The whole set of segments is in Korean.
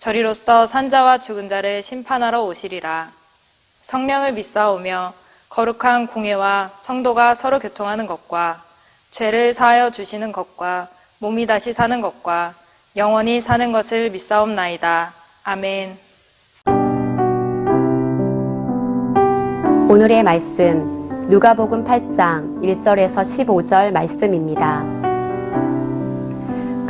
저리로서 산자와 죽은 자를 심판하러 오시리라. 성령을 믿사오며 거룩한 공예와 성도가 서로 교통하는 것과 죄를 사하여 주시는 것과 몸이 다시 사는 것과 영원히 사는 것을 믿사옵나이다. 아멘. 오늘의 말씀 누가복음 8장 1절에서 15절 말씀입니다.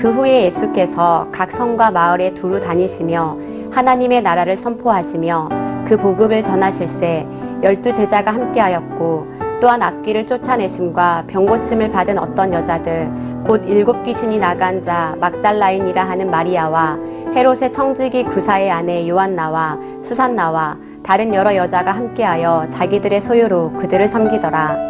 그 후에 예수께서 각 성과 마을에 두루 다니시며 하나님의 나라를 선포하시며 그 복음을 전하실세 열두 제자가 함께하였고 또한 악귀를 쫓아내심과 병고침을 받은 어떤 여자들 곧 일곱 귀신이 나간 자 막달라인이라 하는 마리아와 헤롯의 청지기 구사의 아내 요한나와 수산나와 다른 여러 여자가 함께하여 자기들의 소유로 그들을 섬기더라.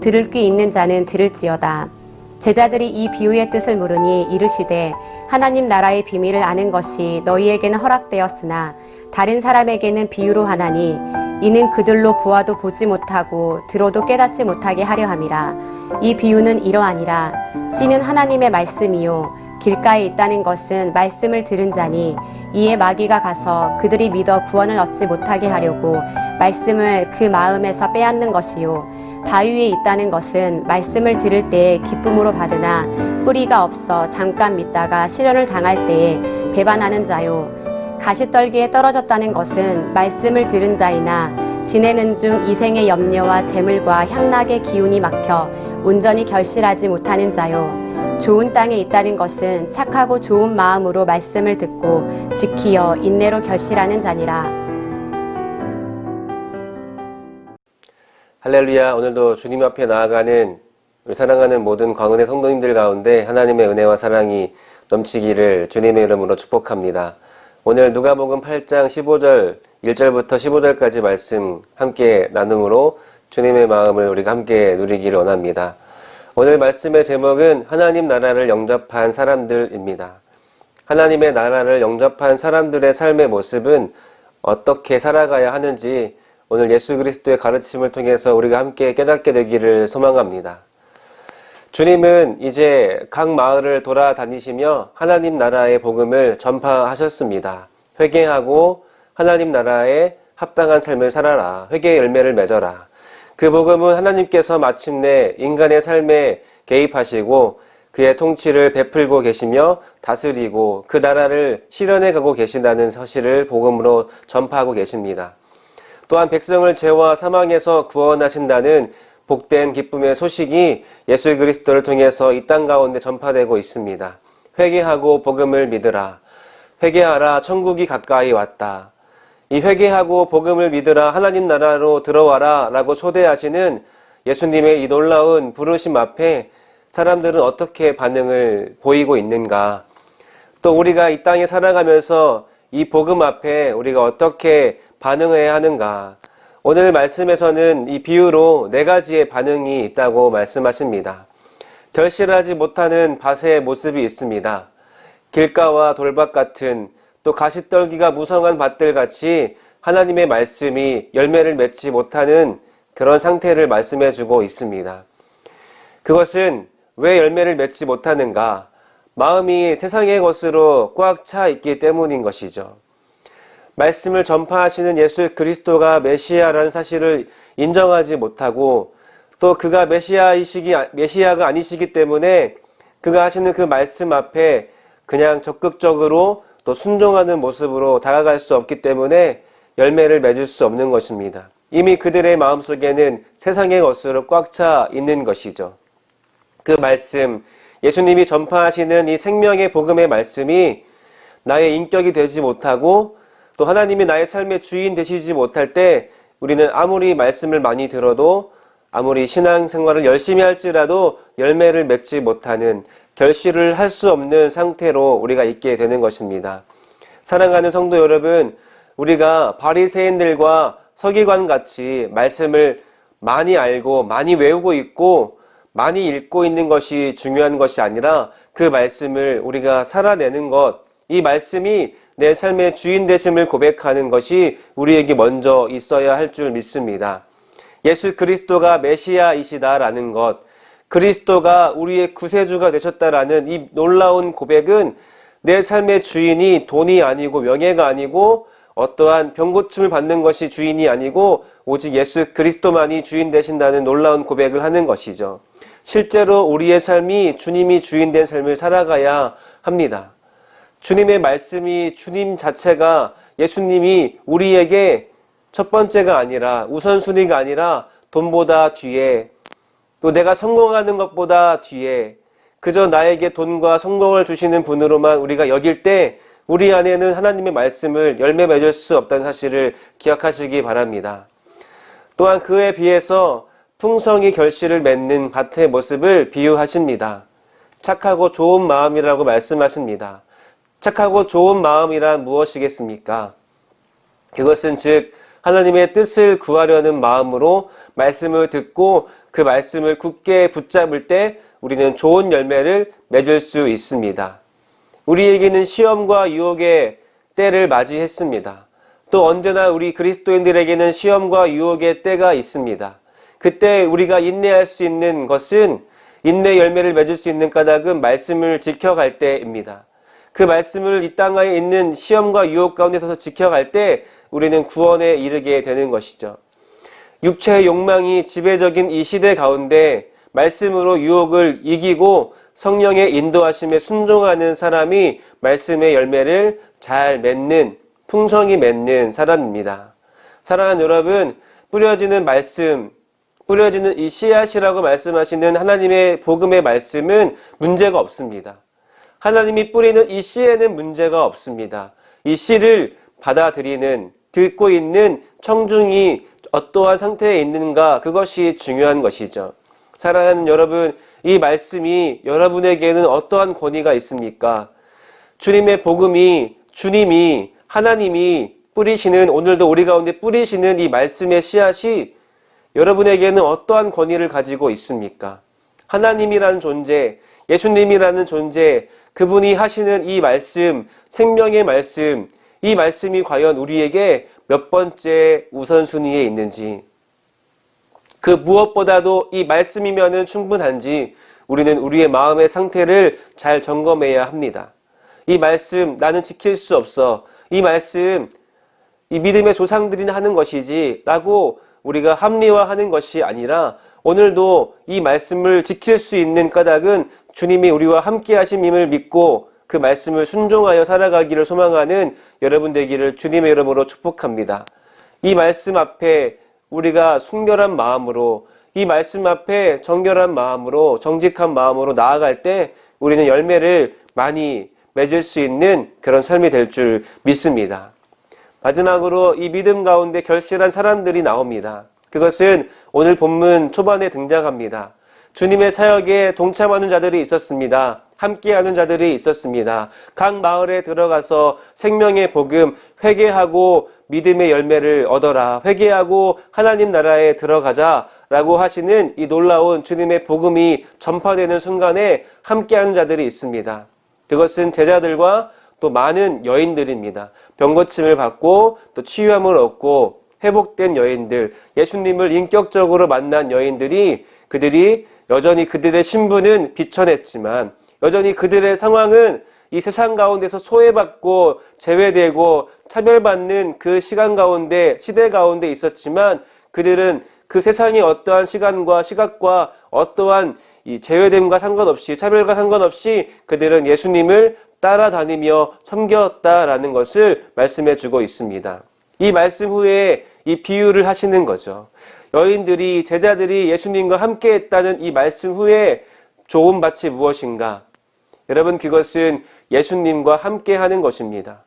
들을 귀 있는 자는 들을지어다. 제자들이 이 비유의 뜻을 물으니 이르시되 하나님 나라의 비밀을 아는 것이 너희에게는 허락되었으나 다른 사람에게는 비유로 하나니 이는 그들로 보아도 보지 못하고 들어도 깨닫지 못하게 하려 함이라. 이 비유는 이러하니라. 씨는 하나님의 말씀이요. 길가에 있다는 것은 말씀을 들은 자니 이에 마귀가 가서 그들이 믿어 구원을 얻지 못하게 하려고 말씀을 그 마음에서 빼앗는 것이요 바위 위에 있다는 것은 말씀을 들을 때에 기쁨으로 받으나 뿌리가 없어 잠깐 믿다가 시련을 당할 때에 배반하는 자요 가시떨기에 떨어졌다는 것은 말씀을 들은 자이나 지내는 중 이생의 염려와 재물과 향락의 기운이 막혀 온전히 결실하지 못하는 자요 좋은 땅에 있다는 것은 착하고 좋은 마음으로 말씀을 듣고 지키어 인내로 결실하는 자니라. 할렐루야. 오늘도 주님 앞에 나아가는 우리 사랑하는 모든 광은의 성도님들 가운데 하나님의 은혜와 사랑이 넘치기를 주님의 이름으로 축복합니다. 오늘 누가복음 8장 15절 1절부터 15절까지 말씀 함께 나눔으로 주님의 마음을 우리가 함께 누리기를 원합니다. 오늘 말씀의 제목은 하나님 나라를 영접한 사람들입니다. 하나님의 나라를 영접한 사람들의 삶의 모습은 어떻게 살아가야 하는지 오늘 예수 그리스도의 가르침을 통해서 우리가 함께 깨닫게 되기를 소망합니다. 주님은 이제 각 마을을 돌아다니시며 하나님 나라의 복음을 전파하셨습니다. 회개하고 하나님 나라에 합당한 삶을 살아라. 회개의 열매를 맺어라. 그 복음은 하나님께서 마침내 인간의 삶에 개입하시고 그의 통치를 베풀고 계시며 다스리고 그 나라를 실현해 가고 계신다는 사실을 복음으로 전파하고 계십니다. 또한 백성을 죄와 사망에서 구원하신다는 복된 기쁨의 소식이 예수 그리스도를 통해서 이 땅 가운데 전파되고 있습니다. 회개하고 복음을 믿으라. 회개하라. 천국이 가까이 왔다. 이 회개하고 복음을 믿으라. 하나님 나라로 들어와라. 라고 초대하시는 예수님의 이 놀라운 부르심 앞에 사람들은 어떻게 반응을 보이고 있는가? 또 우리가 이 땅에 살아가면서 이 복음 앞에 우리가 어떻게 반응해야 하는가? 오늘 말씀에서는 이 비유로 네 가지의 반응이 있다고 말씀하십니다. 결실하지 못하는 밭의 모습이 있습니다. 길가와 돌밭 같은 또 가시떨기가 무성한 밭들 같이 하나님의 말씀이 열매를 맺지 못하는 그런 상태를 말씀해 주고 있습니다. 그것은 왜 열매를 맺지 못하는가? 마음이 세상의 것으로 꽉 차 있기 때문인 것이죠. 말씀을 전파하시는 예수 그리스도가 메시아라는 사실을 인정하지 못하고 또 그가 메시아이시기 메시아가 아니시기 때문에 그가 하시는 그 말씀 앞에 그냥 적극적으로 또 순종하는 모습으로 다가갈 수 없기 때문에 열매를 맺을 수 없는 것입니다. 이미 그들의 마음속에는 세상의 것으로 꽉 차 있는 것이죠. 그 말씀, 예수님이 전파하시는 이 생명의 복음의 말씀이 나의 인격이 되지 못하고 또 하나님이 나의 삶의 주인 되시지 못할 때 우리는 아무리 말씀을 많이 들어도 아무리 신앙생활을 열심히 할지라도 열매를 맺지 못하는 결실을 할 수 없는 상태로 우리가 있게 되는 것입니다. 사랑하는 성도 여러분, 우리가 바리새인들과 서기관 같이 말씀을 많이 알고 많이 외우고 있고 많이 읽고 있는 것이 중요한 것이 아니라 그 말씀을 우리가 살아내는 것, 이 말씀이 내 삶의 주인 되심을 고백하는 것이 우리에게 먼저 있어야 할 줄 믿습니다. 예수 그리스도가 메시아이시다라는 것, 그리스도가 우리의 구세주가 되셨다라는 이 놀라운 고백은 내 삶의 주인이 돈이 아니고 명예가 아니고 어떠한 병고침을 받는 것이 주인이 아니고 오직 예수 그리스도만이 주인 되신다는 놀라운 고백을 하는 것이죠. 실제로 우리의 삶이 주님이 주인 된 삶을 살아가야 합니다. 주님의 말씀이 주님 자체가 예수님이 우리에게 첫 번째가 아니라 우선순위가 아니라 돈보다 뒤에 또 내가 성공하는 것보다 뒤에 그저 나에게 돈과 성공을 주시는 분으로만 우리가 여길 때 우리 안에는 하나님의 말씀을 열매 맺을 수 없다는 사실을 기억하시기 바랍니다. 또한 그에 비해서 풍성이 결실을 맺는 밭의 모습을 비유하십니다. 착하고 좋은 마음이라고 말씀하십니다. 착하고 좋은 마음이란 무엇이겠습니까? 그것은 즉 하나님의 뜻을 구하려는 마음으로 말씀을 듣고 그 말씀을 굳게 붙잡을 때 우리는 좋은 열매를 맺을 수 있습니다. 우리에게는 시험과 유혹의 때를 맞이했습니다. 또 언제나 우리 그리스도인들에게는 시험과 유혹의 때가 있습니다. 그때 우리가 인내할 수 있는 것은 인내 열매를 맺을 수 있는 까닭은 말씀을 지켜갈 때입니다. 그 말씀을 이 땅에 있는 시험과 유혹 가운데서 지켜갈 때 우리는 구원에 이르게 되는 것이죠. 육체의 욕망이 지배적인 이 시대 가운데 말씀으로 유혹을 이기고 성령의 인도하심에 순종하는 사람이 말씀의 열매를 잘 맺는 풍성히 맺는 사람입니다. 사랑하는 여러분, 뿌려지는 말씀, 뿌려지는 이 씨앗이라고 말씀하시는 하나님의 복음의 말씀은 문제가 없습니다. 하나님이 뿌리는 이 씨에는 문제가 없습니다. 이 씨를 받아들이는 듣고 있는 청중이 어떠한 상태에 있는가 그것이 중요한 것이죠. 사랑하는 여러분, 이 말씀이 여러분에게는 어떠한 권위가 있습니까? 주님의 복음이 주님이 하나님이 뿌리시는 오늘도 우리 가운데 뿌리시는 이 말씀의 씨앗이 여러분에게는 어떠한 권위를 가지고 있습니까? 하나님이라는 존재, 예수님이라는 존재, 그분이 하시는 이 말씀, 생명의 말씀, 이 말씀이 과연 우리에게 몇 번째 우선순위에 있는지, 그 무엇보다도 이 말씀이면은 충분한지 우리는 우리의 마음의 상태를 잘 점검해야 합니다. 이 말씀 나는 지킬 수 없어. 이 말씀 이 믿음의 조상들이 하는 것이지 라고 우리가 합리화하는 것이 아니라 오늘도 이 말씀을 지킬 수 있는 까닭은 주님이 우리와 함께 하심임을 믿고 그 말씀을 순종하여 살아가기를 소망하는 여러분 되기를 주님의 이름으로 축복합니다. 이 말씀 앞에 우리가 순결한 마음으로 이 말씀 앞에 정결한 마음으로 정직한 마음으로 나아갈 때 우리는 열매를 많이 맺을 수 있는 그런 삶이 될 줄 믿습니다. 마지막으로 이 믿음 가운데 결실한 사람들이 나옵니다. 그것은 오늘 본문 초반에 등장합니다. 주님의 사역에 동참하는 자들이 있었습니다. 함께하는 자들이 있었습니다. 각 마을에 들어가서 생명의 복음 회개하고 믿음의 열매를 얻어라. 회개하고 하나님 나라에 들어가자 라고 하시는 이 놀라운 주님의 복음이 전파되는 순간에 함께하는 자들이 있습니다. 그것은 제자들과 또 많은 여인들입니다. 병고침을 받고 또 치유함을 얻고 회복된 여인들, 예수님을 인격적으로 만난 여인들이 그들이 여전히 그들의 신분은 비천했지만 여전히 그들의 상황은 이 세상 가운데서 소외받고 제외되고 차별받는 그 시간 가운데 시대 가운데 있었지만 그들은 그 세상의 어떠한 시간과 시각과 어떠한 이 제외됨과 상관없이 차별과 상관없이 그들은 예수님을 따라다니며 섬겼다라는 것을 말씀해 주고 있습니다. 이 말씀 후에 이 비유를 하시는 거죠. 여인들이 제자들이 예수님과 함께 했다는 이 말씀 후에 좋은 밭이 무엇인가? 여러분 그것은 예수님과 함께 하는 것입니다.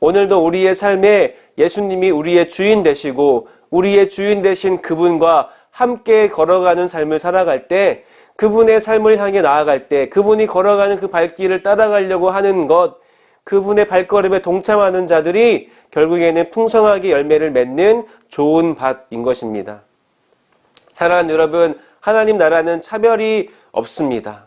오늘도 우리의 삶에 예수님이 우리의 주인 되시고 우리의 주인 되신 그분과 함께 걸어가는 삶을 살아갈 때 그분의 삶을 향해 나아갈 때 그분이 걸어가는 그 발길을 따라가려고 하는 것 그분의 발걸음에 동참하는 자들이 결국에는 풍성하게 열매를 맺는 좋은 밭인 것입니다. 사랑하는 여러분, 하나님 나라는 차별이 없습니다.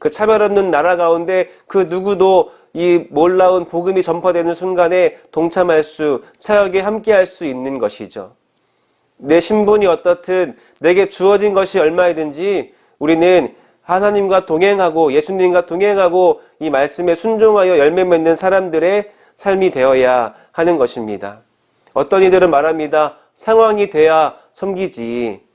그 차별 없는 나라 가운데 그 누구도 이 놀라운 복음이 전파되는 순간에 동참할 수, 사역에 함께할 수 있는 것이죠. 내 신분이 어떻든 내게 주어진 것이 얼마이든지 우리는 하나님과 동행하고 예수님과 동행하고 이 말씀에 순종하여 열매 맺는 사람들의 삶이 되어야 하는 것입니다. 어떤 이들은 말합니다. 상황이 돼야 섬기지.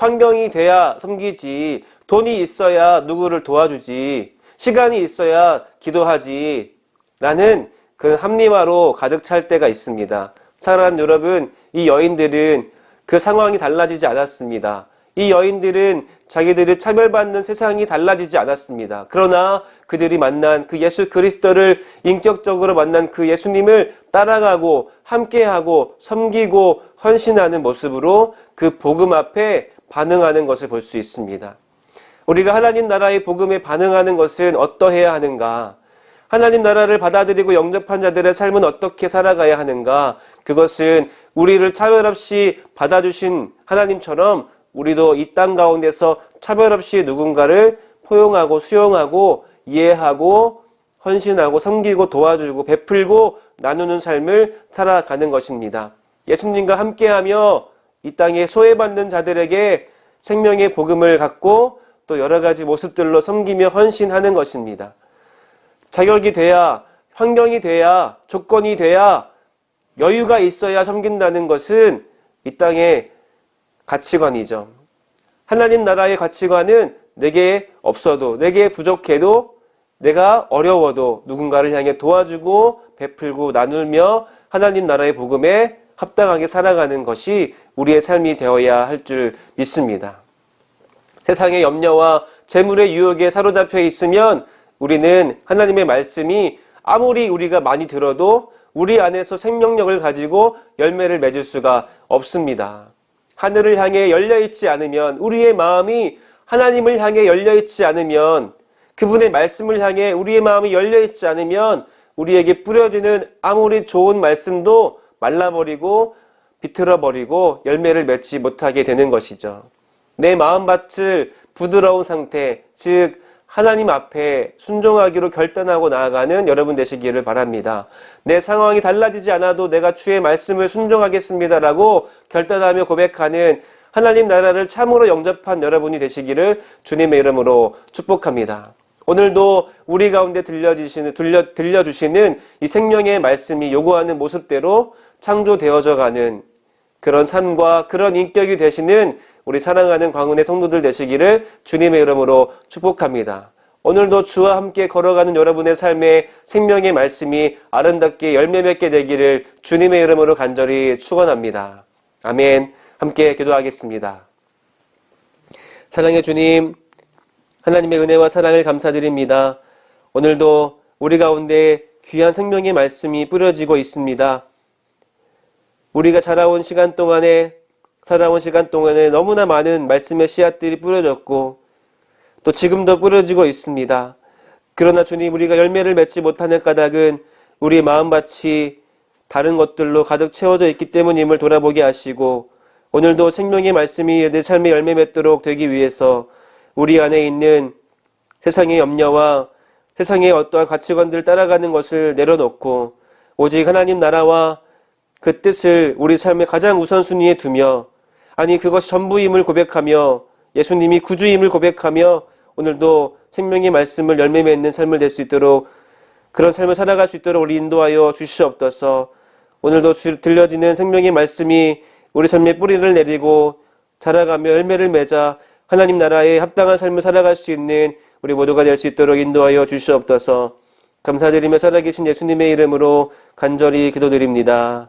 환경이 돼야 섬기지. 돈이 있어야 누구를 도와주지. 시간이 있어야 기도하지. 라는 그 합리화로 가득 찰 때가 있습니다. 사랑하는 여러분, 이 여인들은 그 상황이 달라지지 않았습니다. 이 여인들은 자기들이 차별받는 세상이 달라지지 않았습니다. 그러나 그들이 만난 그 예수 그리스도를 인격적으로 만난 그 예수님을 따라가고 함께하고 섬기고 헌신하는 모습으로 그 복음 앞에 반응하는 것을 볼 수 있습니다. 우리가 하나님 나라의 복음에 반응하는 것은 어떠해야 하는가? 하나님 나라를 받아들이고 영접한 자들의 삶은 어떻게 살아가야 하는가? 그것은 우리를 차별 없이 받아주신 하나님처럼 우리도 이 땅 가운데서 차별 없이 누군가를 포용하고 수용하고 이해하고 헌신하고 섬기고 도와주고 베풀고 나누는 삶을 살아가는 것입니다. 예수님과 함께하며 이 땅에 소외받는 자들에게 생명의 복음을 갖고 또 여러 가지 모습들로 섬기며 헌신하는 것입니다. 자격이 돼야 환경이 돼야 조건이 돼야 여유가 있어야 섬긴다는 것은 이 땅의 가치관이죠. 하나님 나라의 가치관은 내게 없어도 내게 부족해도 내가 어려워도 누군가를 향해 도와주고 베풀고 나누며 하나님 나라의 복음에 합당하게 살아가는 것이 우리의 삶이 되어야 할 줄 믿습니다. 세상의 염려와 재물의 유혹에 사로잡혀 있으면 우리는 하나님의 말씀이 아무리 우리가 많이 들어도 우리 안에서 생명력을 가지고 열매를 맺을 수가 없습니다. 하늘을 향해 열려있지 않으면 우리의 마음이 하나님을 향해 열려있지 않으면 그분의 말씀을 향해 우리의 마음이 열려있지 않으면 우리에게 뿌려지는 아무리 좋은 말씀도 말라버리고 비틀어버리고 열매를 맺지 못하게 되는 것이죠. 내 마음밭을 부드러운 상태, 즉 하나님 앞에 순종하기로 결단하고 나아가는 여러분 되시기를 바랍니다. 내 상황이 달라지지 않아도 내가 주의 말씀을 순종하겠습니다라고 결단하며 고백하는 하나님 나라를 참으로 영접한 여러분이 되시기를 주님의 이름으로 축복합니다. 오늘도 우리 가운데 들려주시는, 들려, 들려주시는 이 생명의 말씀이 요구하는 모습대로 창조되어져 가는 그런 삶과 그런 인격이 되시는 우리 사랑하는 광운의 성도들 되시기를 주님의 이름으로 축복합니다. 오늘도 주와 함께 걸어가는 여러분의 삶에 생명의 말씀이 아름답게 열매 맺게 되기를 주님의 이름으로 간절히 축원합니다. 아멘. 함께 기도하겠습니다. 사랑의 주님, 하나님의 은혜와 사랑을 감사드립니다. 오늘도 우리 가운데 귀한 생명의 말씀이 뿌려지고 있습니다. 우리가 자라온 시간 동안에 살아온 시간 동안에 너무나 많은 말씀의 씨앗들이 뿌려졌고 또 지금도 뿌려지고 있습니다. 그러나 주님 우리가 열매를 맺지 못하는 까닭은 우리 마음밭이 다른 것들로 가득 채워져 있기 때문임을 돌아보게 하시고 오늘도 생명의 말씀이 내 삶에 열매 맺도록 되기 위해서 우리 안에 있는 세상의 염려와 세상의 어떠한 가치관들을 따라가는 것을 내려놓고 오직 하나님 나라와 그 뜻을 우리 삶의 가장 우선순위에 두며 아니 그것이 전부임을 고백하며 예수님이 구주임을 고백하며 오늘도 생명의 말씀을 열매 맺는 삶을 낼수 있도록 그런 삶을 살아갈 수 있도록 우리 인도하여 주시옵소서 오늘도 주- 들려지는 생명의 말씀이 우리 삶에 뿌리를 내리고 자라가며 열매를 맺어 하나님 나라에 합당한 삶을 살아갈 수 있는 우리 모두가 될 수 있도록 인도하여 주시옵소서 감사드리며 살아계신 예수님의 이름으로 간절히 기도드립니다.